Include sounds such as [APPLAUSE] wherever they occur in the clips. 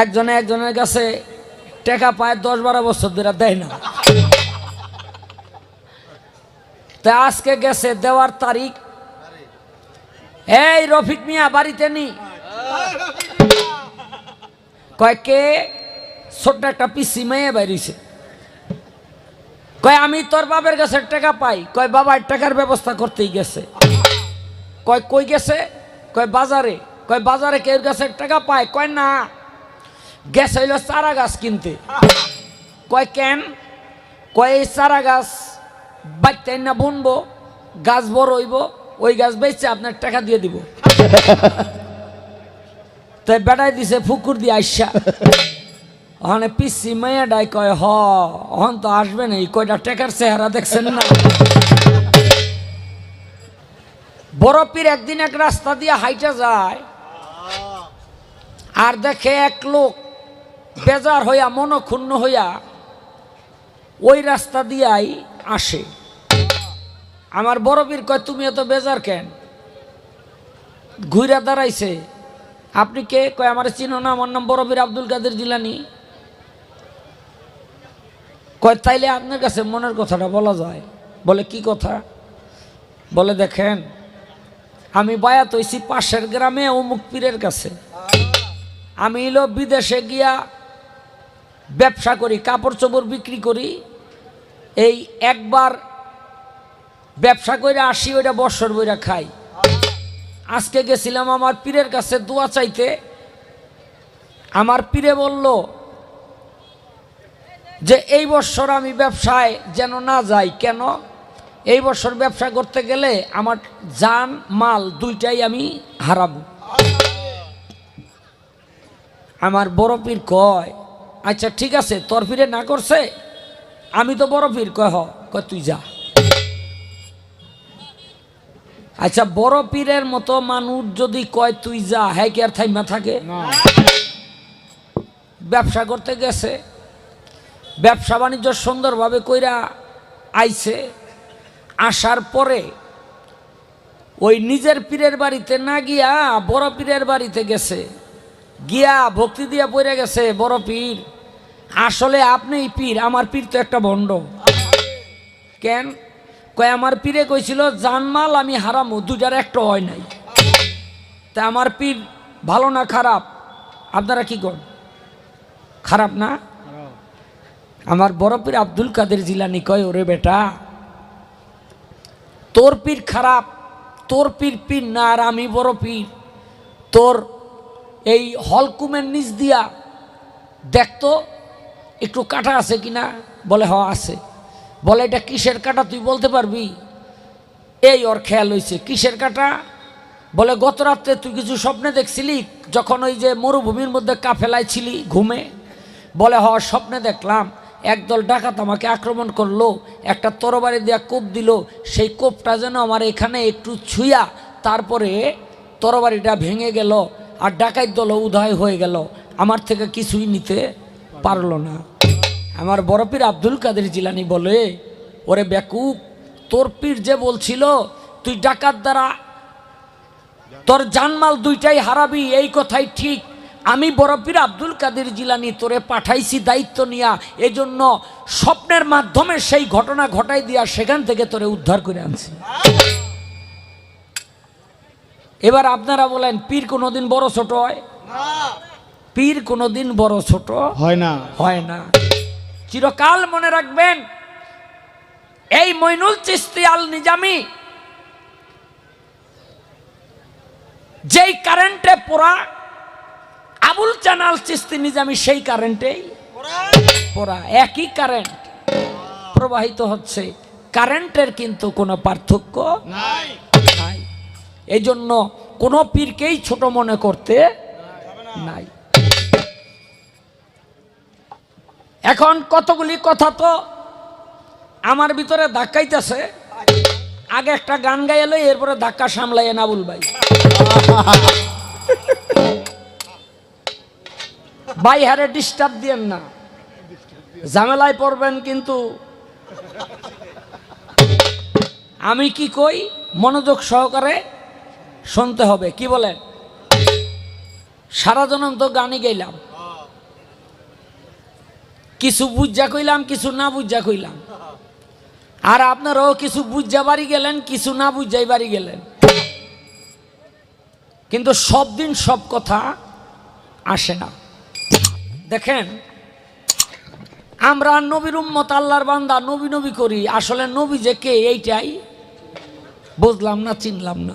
একজনে একজনের কাছে টাকা পায় দশ বারো বছর ধরে দেয় না। তা আজকে গেছে, দেওয়ার তারিখ। এই রফিক মিয়া, বাড়িতে নি। কয়, কে? ছোট্ট একটা পিসি মেয়ে বাইরিছে কয়, আমি তোর বাবার কাছে টাকা পাই। কয় বাবার টাকার ব্যবস্থা করতেই গেছে। কয়, কই গেছে? কয়, বাজারে। কয়, বাজারে কেউ কাছে টাকা পায়? কয়, না। গেছে হইল চারা গাছ কিনতে। কয় কেন? কয় এই চারা গাছ বাচ্চাই না বুনবো গাছ বড় হইব ওই গাছ বেচে আপনার টাকা দিয়ে দিব। [LAUGHS] তাই বেটাই দিছে ফুকুর দিয়ে আইসা। ওখানে পিসি মেয়েটাই কয় হ অহন তো আসবে না এই কয়টা টেকার চেহারা দেখছেন না? বরফির একদিন এক রাস্তা দিয়ে হাইটা যায়। আর দেখে এক লোক বেজার হইয়া, মনক্ষুণ্ণ হইয়া ওই রাস্তা দিয়াই আসে। আমার বরফির কয়, তুমি এত বেজার কেন? ঘুরে দাঁড়াইছে। আপনি কে? কয়, আমার চিনো না, আমার নাম বরফির আব্দুল কাদের জিলানি। কয়, তাইলে আপনার কাছে মনের কথাটা বলা যায়। বলে, কি কথা? বলে, দেখেন, আমি বায়াত হইছি পাশের গ্রামে অমুক পীরের কাছে। আমি এলো বিদেশে গিয়া ব্যবসা করি, কাপড় চোপড় বিক্রি করি, এই একবার ব্যবসা করে আসি, ওইটা বৎসর বইরা খাই। আজকে গেছিলাম আমার পীরের কাছে দোয়া চাইতে। আমার পীরে বলল যে, এই বছর আমি ব্যবসায় যেন না যাই। কেন? এই বছর ব্যবসা করতে গেলে আমার জান, মাল দুইটাই আমি হারাবো। আমার বড় পীর কয় আচ্ছা ঠিক আছে তোর পীরে না করছে? আমি তো বড় পীর কয় হ কয় তুই যা। আচ্ছা বড় পীরের মতো মানুষ যদি কয় তুই যা হ্যাঁ কি আর থাইমা থাকে? ব্যবসা করতে গেছে ব্যবসা বাণিজ্য সুন্দরভাবে কইরা আইছে আসার পরে ওই নিজের পীরের বাড়িতে না গিয়া বড় পীরের বাড়িতে গেছে। গিয়া ভক্তি দিয়া পড়ে গেছে, বড় পীর। আসলে আপনিই পীর, আমার পীর তো একটা ভণ্ড। কেন? কয়, আমার পীরে কইছিল জানমাল আমি হারামো দুটার একটা হয় নাই। তা আমার পীর ভালো না খারাপ? আপনারা কি কর খারাপ না? আমার বড় পীর আব্দুল কাদের জিলানি কয়, ওরে বেটা, তোর পীর খারাপ, তোর পীর পীর না আর আমি বড় পীর। তোর এই হলকুমের নিচ দিয়া দেখতো, একটু কাটা আছে কিনা বলে হ আছে। বলে, এটা কিসের কাটা? তুই বলতে পারবি? এই ওর খেয়াল হয়েছে কিসের কাটা? বলে, গত রাত্রে তুই কিছু স্বপ্নে দেখছিলি? যখন ওই যে মরুভূমির মধ্যে কাফেলায় ছিলি ঘুমে? বলে হ স্বপ্নে দেখলাম। একদল ডাকাত আমাকে আক্রমণ করল, একটা তরবারি দেওয়া কোপ দিল, সেই কোপটা যেন আমার এখানে একটু ছুঁয়া, তারপরে তরবারিটা ভেঙে গেল। আর ডাকাত দল উদয় হয়ে গেল। আমার থেকে কিছুই নিতে পারল না। আমার বরফির আব্দুল কাদের জিলানি বলে, ওরে বেকুব, তোর পীর যে বলছিল, তুই ডাকাত দ্বারা তোর জানমাল দুইটাই হারাবি, এই কথাই ঠিক। আমি বরফির আব্দুল কাদের জিলানি তোরে পাঠাইছি দায়িত্ব নিয়া, এজন্য স্বপ্নের মাধ্যমে সেই ঘটনা ঘটাই দিয়া সেখান থেকে তোরে উদ্ধার করে আনছি। এবার আপনারা বলেন পীর কোনোদিন বড় ছোট হয়? পীর কোনোদিন বড় ছোট হয় না। হয় না। চিরকাল মনে রাখবেন এই মইনুল চিস্তি আল নিজামি যেই কারেন্টে পোড়া আবুল চানাল চিস্তি নিজামি সেই কারেন্টেই পোড়া। একই কারেন্ট প্রবাহিত হচ্ছে কারেন্টের কিন্তু কোনো পার্থক্য নাই নাই। এই জন্য কোনো পীরকেই ছোট মনে করতে নাই। এখন কতগুলি কথা তো আমার ভিতরে ধাক্কাইতেছে। আগে একটা গান গাইলো এরপরে ধাক্কা সামলাইয়ে নাবুল ভাই। ভাই, হারে ডিস্টার্ব দিয়েন না। ঝামেলায় পড়বেন কিন্তু। আমি কি কই? মনোযোগ সহকারে শুনতে হবে, কি বলেন? সারা জনম তো গানই গাইলাম। কিছু বুঝা কইলাম, কিছু না বুঝা কইলাম। আর আপনারাও কিছু বুঝা বাড়ি গেলেন, কিছু না বুঝাই বাড়ি গেলেন। কিন্তু সব দিন সব কথা আসে না। দেখেন, আমরা নবীর উম্মত, আল্লাহর বান্দা, নবী নবী করি। আসলে নবী যে কে, এইটাই বুঝলাম না, চিনলাম না।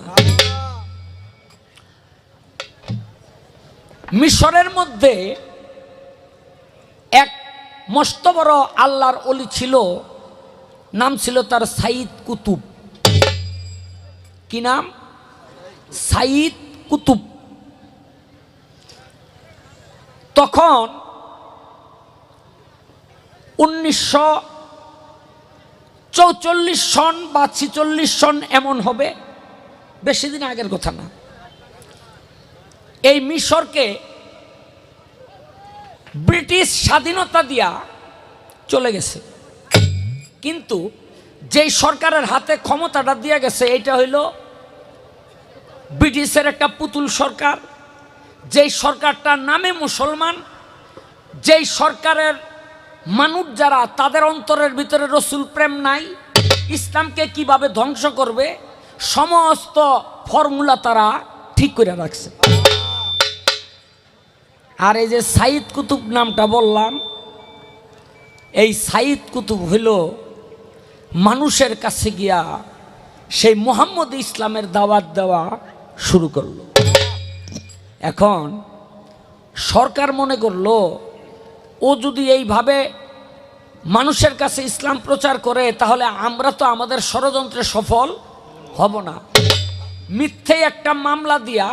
মিশরের মধ্যে এক মস্ত বড় আল্লাহর অলি ছিল, নাম ছিল তার সাইদ কুতুব। কি নাম? সাইদ কুতুব। তখন উনিশশো চৌচল্লিশ সন বা ছিচল্লিশ সন এমন হবে, বেশি দিন আগের কথা না। এই মিশরকে ব্রিটিশ স্বাধীনতা দিয়া চলে গেছে। কিন্তু যেই সরকারের হাতে ক্ষমতাটা দিয়ে গেছে এটা হইল ব্রিটিশের একটা পুতুল সরকার। যেই সরকারটার নামে মুসলমান, যেই সরকারের মানুষ যারা, তাদের অন্তরের ভিতরে রসুল প্রেম নাই। ইসলামকে কীভাবে ধ্বংস করবে, সমস্ত ফর্মুলা তারা ঠিক করে রাখছে। আর এই যে সাইদ কুতুব নামটা বললাম, এই সাইদ কুতুব হইল মানুষের কাছে গিয়া সেই মোহাম্মদ ইসলামের দাওয়াত দেওয়া শুরু করল। এখন সরকার মনে করল, ও যদি এইভাবে মানুষের কাছে ইসলাম প্রচার করে, তাহলে আমরা তো আমাদের ষড়যন্ত্রে সফল হব না। মিথ্যে একটা মামলা দিয়া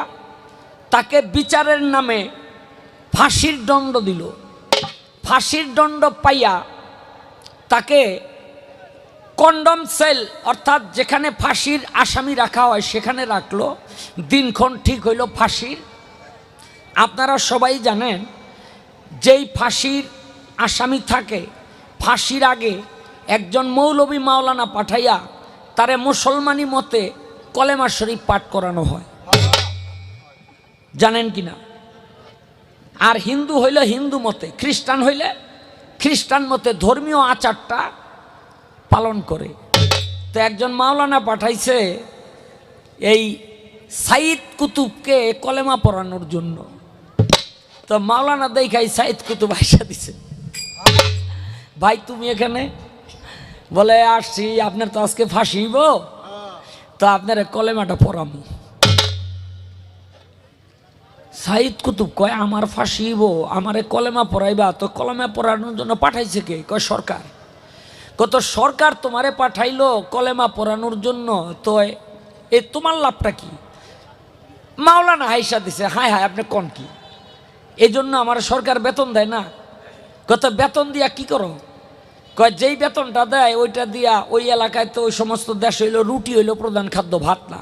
তাকে বিচারের নামে ফাঁসির দণ্ড দিল। ফাঁসির দণ্ড পাইয়া তাকে কন্ডম সেল অর্থাৎ যেখানে ফাঁসির আসামি রাখা হয় সেখানে রাখল। দিনক্ষণ ঠিক হইল ফাঁসির। আপনারা সবাই জানেন, যেই ফাঁসির আসামি থাকে, ফাঁসির আগে একজন মৌলবী মাওলানা পাঠাইয়া তারে মুসলমানি মতে কলেমা শরীফ পাঠ করানো হয়। জানেন কি না আর হিন্দু হইলে হিন্দু মতে, খ্রিস্টান হইলে খ্রিস্টান মতে ধর্মীয় আচারটা পালন করে। তো একজন মাওলানা পাঠাইছে এই সাইদ কুতুবকে কলেমা পড়ানোর জন্য। তো মাওলানা দেখাই সাইদ কুতুব আইসা দিছে। ভাই, তুমি এখানে? বলে, আসছি, আপনার তো আজকে ফাঁসিব তো আপনার কলেমাটা পড়ামু। সাইদ কুতুব কয়, আমার ফাঁসিব, আমারে কলেমা পড়াইবা। তো কলেমা পড়ানোর জন্য পাঠাইছে কে? কয়, সরকার। কত সরকার তোমারে পাঠাইলো কলেমা পড়ানোর জন্য। তো এ তোমার লাভটা কি? মাওলানা হাইসা দিছে, হায় হায়, আপনি কোন কি? এই জন্য আমার সরকার বেতন দেয় না। কত বেতন দিয়া কি করো? কয়, যেই বেতনটা দেয়, ওইটা দিয়া ওই এলাকায় তো ওই সমস্ত দেশ হইল, রুটি হইল প্রধান খাদ্য, ভাত না।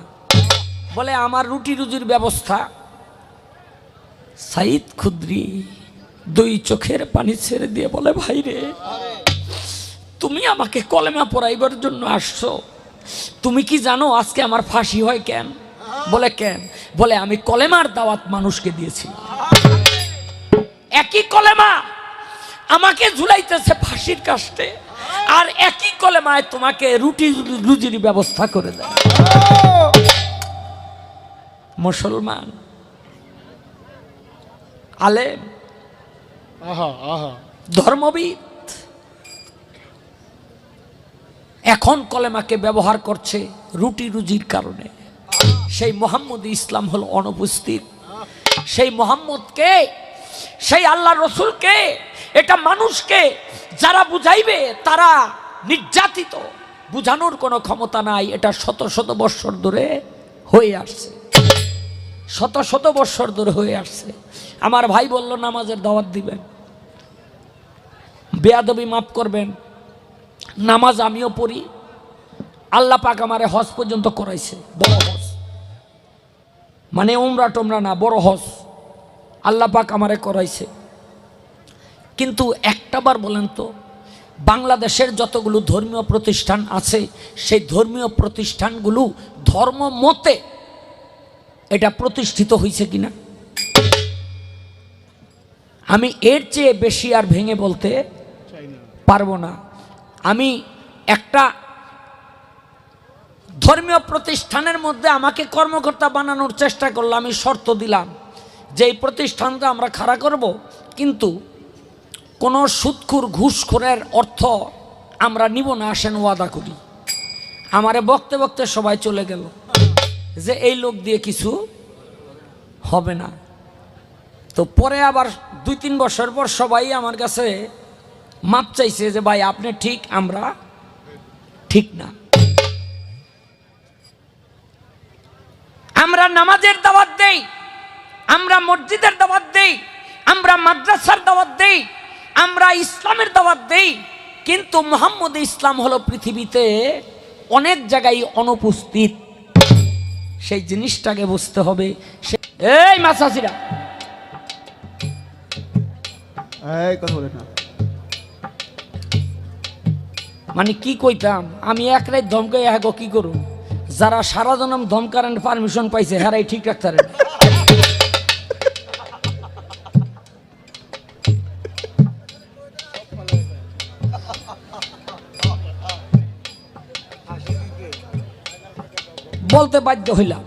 বলে, আমার রুটি রুজির ব্যবস্থা সাইদ খুদ্রি দুই চোখের পানি ছেড়ে দিয়ে বলে, ভাই রে, তুমি আমাকে কলেমা পড়াইবার জন্য আসছো। তুমি কি জানো আজকে আমার ফাঁসি হয় কেন? বলে কেন? বলে, আমি কলেমার দাওয়াত মানুষকে দিয়েছি একই কলেমা আমাকে ঝুলাইতেছে ফাঁসির কাস্টে আর একই কলেমায় তোমাকে রুটি রুজির ব্যবস্থা করে দেয়। মুসলমান আলেম আহা আহা। ধর্মবিদ এখন কলেমাকে ব্যবহার করছে রুটি রুজির কারণে। সেই মোহাম্মদ ইসলাম হলো অনুপস্থিত। সেই মোহাম্মদকে সেই আল্লাহ রসুলকে এটা মানুষকে যারা বুঝাইবে তারা নির্যাতিত। বুঝানোর কোনো ক্ষমতা নাই এটা শত শত বৎসর ধরে হয়ে আসছে। শত শত বৎসর ধরে হয়ে আসছে। আমার ভাই বলল, নামাজের দাওয়াত দিবেন। বেয়াদবি মাফ করবেন। নামাজ আমিও পড়ি। আল্লাহ পাক আমারে হজ পর্যন্ত করাইছে, বড় হজ। মানে উমরা টমরা না, বড় হজ। আল্লাহ পাক আমারে করাইছে। কিন্তু একটাবার বলেন তো, বাংলাদেশের যতগুলো ধর্মীয় প্রতিষ্ঠান আছে, সেই ধর্মীয় প্রতিষ্ঠানগুলো ধর্ম মতে এটা প্রতিষ্ঠিত হয়েছে কিনা? আমি এর চেয়ে বেশি আর ভেঙে বলতে পারব না। আমি একটা ধর্মীয় প্রতিষ্ঠানের মধ্যে আমাকে কর্মকর্তা বানানোর চেষ্টা করলাম আমি শর্ত দিলাম যে এই প্রতিষ্ঠানটা আমরা খাড়া করব, কিন্তু কোনো সুৎখুর, ঘুষখোরের অর্থ আমরা নিব না, আসেন ওয়াদা করি। আমারে বকতে বকতে সবাই চলে গেল যে এই লোক দিয়ে কিছু হবে না। তো পরে আবার দুই তিন বছর পর সবাই আমার কাছে মাপ চাইছে যে, ভাই, আপনি ঠিক, আমরা ঠিক না। আমরা নামাজের দাওয়াত দেই, আমরা মসজিদের দাওয়াত দেই, আমরা মাদ্রাসার দাওয়াত দেই, আমরা ইসলামের দাওয়াত দেই, কিন্তু মোহাম্মদ ইসলাম হলো পৃথিবীতে অনেক জায়গায় অনুপস্থিত। সেই জিনিসটাকে বুঝতে হবে। এই মাসাসিরা মানে কি কইতাম, আমি এক রাত ধমকে এক কি করুন যারা সারা জনম ধমকারেন পারমিশন পাইছে, হেরাই ঠিক রাখতে পারে বলতে বাধ্য হইলাম।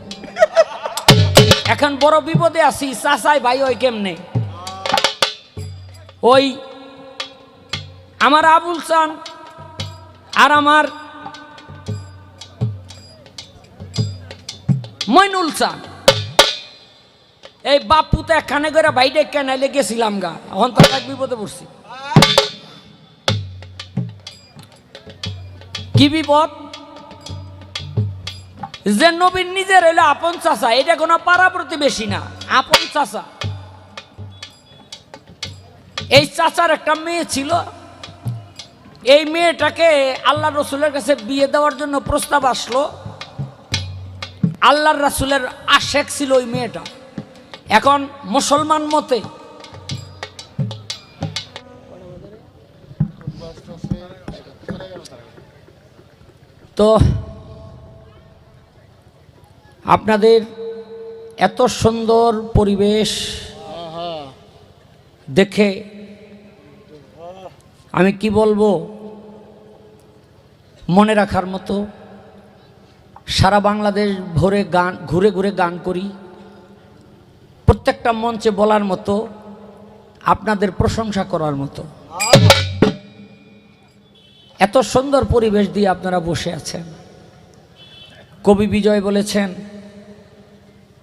এখন বড় বিপদে আছি, চাচাই ভাই ওই কেমনে? ওই আমার আবুল চান আর আমার মইনুল চান এই বাপু তো একখানে করে বাইরে কেনাইলে গেছিলাম গা। এখন তো এক বিপদে পড়ছি। কি বিপদ? যে নবীন নিজের হইল আপন চাচা, এটা কোনো পাড়া প্রতিবেশী না, আপন চাচা। এই চাচার একটা মেয়ে ছিল। এই মেয়েটাকে আল্লাহ রসুলের কাছে বিয়ে দেওয়ার জন্য প্রস্তাব আসলো। আল্লাহর রাসুলের আশেক ছিল ওই মেয়েটা। এখন মুসলমান মতে তো আপনাদের এত সুন্দর পরিবেশ দেখে আমি কি বলব? মনে রাখার মতো সারা বাংলাদেশ ভরে গান, ঘুরে ঘুরে গান করি। প্রত্যেকটা মঞ্চে বলার মতো, আপনাদের প্রশংসা করার মতো। এত সুন্দর পরিবেশ দিয়ে আপনারা বসে আছেন। কবি বিজয় বলেছেন,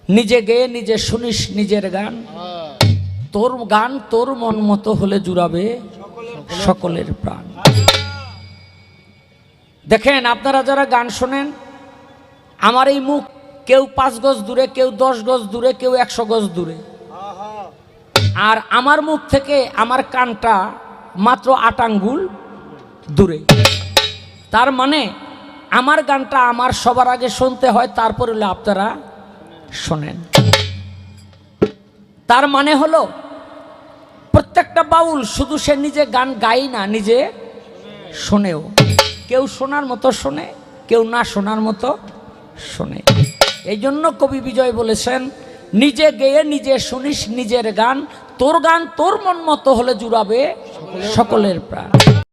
নিজে গেয়ে নিজে শুনিস নিজের গান। তোর গান তোর মন মতো হলে জুড়াবে। সকলের প্রাণ। দেখেন, আপনারা যারা গান শোনেন, আমার এই মুখ কেউ পাঁচ গজ দূরে, কেউ দশ গজ দূরে, কেউ একশো গজ দূরে। আর আমার মুখ থেকে আমার কানটা মাত্র আট আঙ্গুল দূরে। তার মানে আমার গানটা আমার সবার আগে শুনতে হয়, তারপর হলে আপনারা শোনেন। তার মানে হলো প্রত্যেকটা বাউল শুধু সে নিজে গান গাই না, নিজে শোনেও। কেউ শোনার মতো শোনে, কেউ না শোনার মতো শোনে। এই জন্য কবি বিজয় বলেছেন, নিজে গেয়ে নিজে শুনিস নিজের গান, তোর গান তোর মন মতো হলে জুড়াবে সকলের প্রাণ।